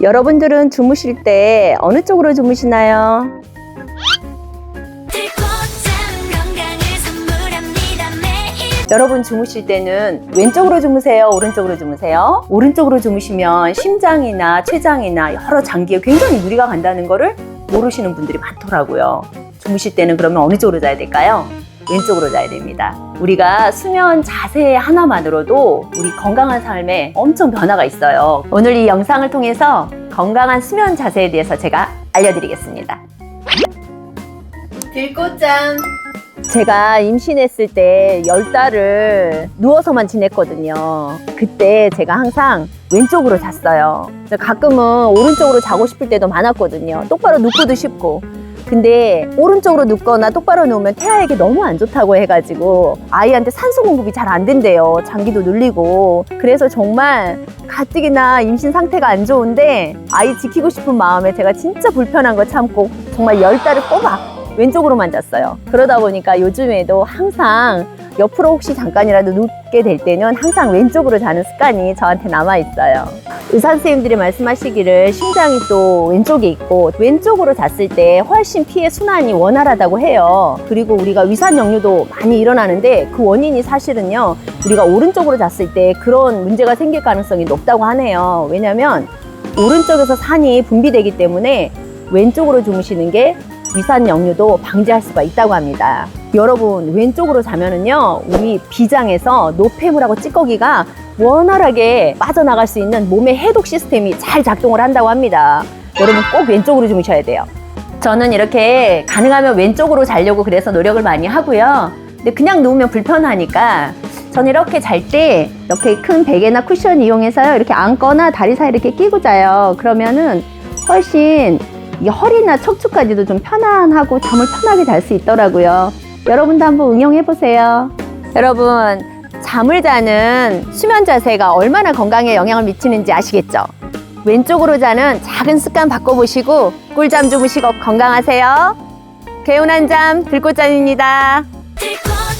여러분들은 주무실 때 어느 쪽으로 주무시나요? 여러분 주무실 때는 왼쪽으로 주무세요? 오른쪽으로 주무세요? 오른쪽으로 주무시면 심장이나 췌장이나 여러 장기에 굉장히 무리가 간다는 거를 모르시는 분들이 많더라고요. 주무실 때는 그러면 어느 쪽으로 자야 될까요? 왼쪽으로 자야 됩니다. 우리가 수면 자세 하나만으로도 우리 건강한 삶에 엄청 변화가 있어요. 오늘 이 영상을 통해서 건강한 수면 자세에 대해서 제가 알려드리겠습니다. 들꽃잠 제가 임신했을 때 열 달을 누워서만 지냈거든요. 그때 제가 항상 왼쪽으로 잤어요. 그래서 가끔은 오른쪽으로 자고 싶을 때도 많았거든요. 똑바로 눕고도 싶고. 근데 오른쪽으로 눕거나 똑바로 누우면 태아에게 너무 안 좋다고 해가지고 아이한테 산소 공급이 잘 안 된대요. 장기도 눌리고. 그래서 정말 가뜩이나 임신 상태가 안 좋은데 아이 지키고 싶은 마음에 제가 진짜 불편한 거 참고 정말 열 달을 꼬박 왼쪽으로만 잤어요. 그러다 보니까 요즘에도 항상 옆으로 혹시 잠깐이라도 눕게 될 때는 항상 왼쪽으로 자는 습관이 저한테 남아 있어요. 의사 선생님들이 말씀하시기를 심장이 또 왼쪽에 있고 왼쪽으로 잤을 때 훨씬 피의 순환이 원활하다고 해요. 그리고 우리가 위산 역류도 많이 일어나는데 그 원인이 사실은요. 우리가 오른쪽으로 잤을 때 그런 문제가 생길 가능성이 높다고 하네요. 왜냐면 오른쪽에서 산이 분비되기 때문에 왼쪽으로 주무시는 게 위산 역류도 방지할 수가 있다고 합니다. 여러분 왼쪽으로 자면은요 우리 비장에서 노폐물하고 찌꺼기가 원활하게 빠져나갈 수 있는 몸의 해독 시스템이 잘 작동을 한다고 합니다. 여러분 꼭 왼쪽으로 주무셔야 돼요. 저는 이렇게 가능하면 왼쪽으로 자려고 그래서 노력을 많이 하고요. 근데 그냥 누우면 불편하니까 저는 이렇게 잘 때 이렇게 큰 베개나 쿠션 이용해서요 이렇게 앉거나 다리 사이 이렇게 끼고 자요. 그러면은 훨씬 이 허리나 척추까지도 좀 편안하고 잠을 편하게 잘 수 있더라고요. 여러분도 한번 응용해 보세요. 여러분 잠을 자는 수면 자세가 얼마나 건강에 영향을 미치는지 아시겠죠? 왼쪽으로 자는 작은 습관 바꿔보시고 꿀잠 주무시고 건강하세요. 개운한 잠 들꽃잠입니다. 들꽃잠